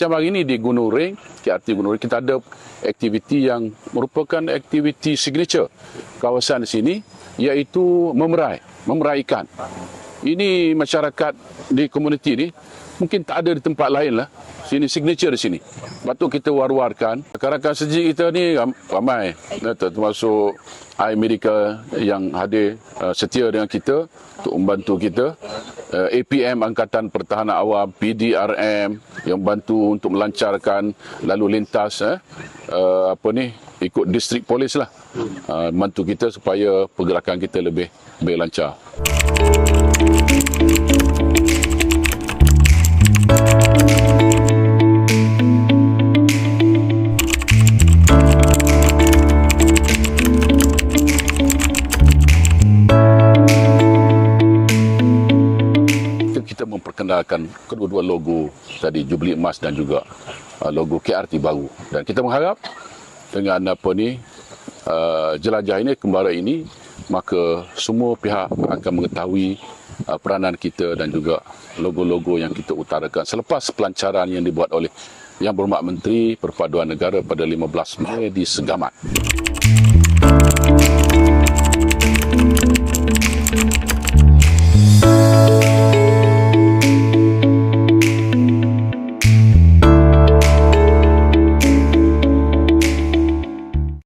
Macam hari ini di Gunung Ring, KRT Gunung Ring, kita ada aktiviti yang merupakan aktiviti signature kawasan di sini, iaitu memerai, memerai ikan. Ini masyarakat di komuniti ni mungkin tak ada di tempat lain lah. Sini signature di sini. Patut kita war-warkan. Rakan-rakan seji kita ni ram- ramai. Termasuk Amerika yang hadir uh, setia dengan kita untuk membantu kita. Uh, APM Angkatan Pertahanan Awam, PDRM yang bantu untuk melancarkan lalu lintas eh, uh, apa ni ikut distrik polis lah. Uh, bantu kita supaya pergerakan kita lebih lebih lancar. Kita memperkenalkan kedua-dua logo tadi Jubilee Emas dan juga uh, logo KRT baru dan kita mengharap dengan apa ni uh, jelajah ini kembara ini maka semua pihak akan mengetahui uh, peranan kita dan juga logo-logo yang kita utarakan selepas pelancaran yang dibuat oleh Yang Berhormat Menteri Perpaduan Negara pada 15 Mei di Segamat.